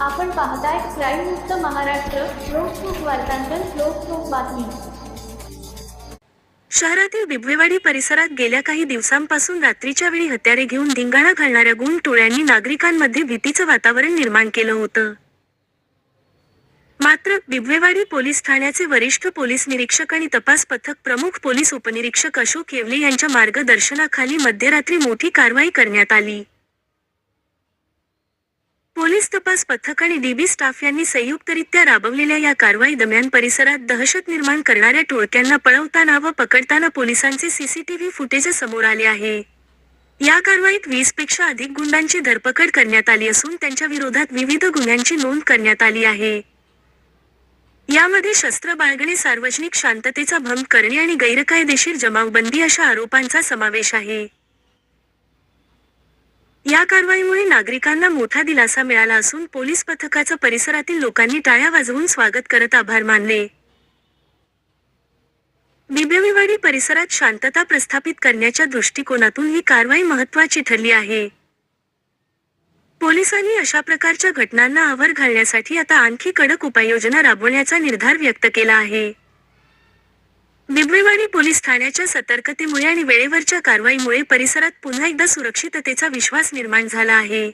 आपण पाहताय क्राईम मुक्त महाराष्ट्र लोकसुख वार्तांकन लोकसुख बातमी. शहरातील बिबवेवाडी परिसरात गेल्या काही दिवसांपासून रात्रीच्या वेळी हत्यारे घेऊन धिंगाणा घालणाऱ्या गुण टोळ्यांनी नागरिकांमध्ये भीतीचं वातावरण निर्माण केलं होतं. मात्र बिबवेवाडी पोलीस ठाण्याचे वरिष्ठ पोलीस निरीक्षक आणि तपास पथक प्रमुख पोलीस उपनिरीक्षक अशोक येवले यांच्या मार्गदर्शनाखाली मध्यरात्री मोठी कारवाई करण्यात आली. पोलीस तपास पथक आणि डीबी स्टाफ यांनी संयुक्तरित्या राबवलेल्या या कारवाई दरम्यान परिसरात दहशत निर्माण करणाऱ्या टोळक्यांना पळवताना व पकडताना पोलिसांचे सीसीटीव्ही फुटेज समोर आले आहे. या कारवाईत वीसपेक्षा अधिक गुंडांची धरपकड करण्यात आली असून त्यांच्या विरोधात विविध गुन्ह्यांची नोंद करण्यात आली आहे. यामध्ये शस्त्र बाळगणे सार्वजनिक शांततेचा भंग करणे आणि गैरकायदेशीर जमावबंदी अशा आरोपांचा समावेश आहे. या कारवाईमुळे नागरिकांना मोठा दिलासा मिळाला असून पोलीस पथकाचं परिसरातील लोकांनी टाळ्या वाजवून स्वागत करत आभार मानले. बिबवेवाडी परिसरात शांतता प्रस्थापित करण्याच्या दृष्टिकोनातून ही कारवाई महत्वाची ठरली आहे. पोलिसांनी अशा प्रकारच्या घटनांना आवर घालण्यासाठी आता आणखी कडक उपाययोजना राबवण्याचा निर्धार व्यक्त केला आहे. बिबवेवाडी पोलीस ठाण्याच्या सतर्कतेमुळे आणि वेळेवरच्या कारवाईमुळे परिसरात पुन्हा एकदा सुरक्षिततेचा विश्वास निर्माण झाला आहे.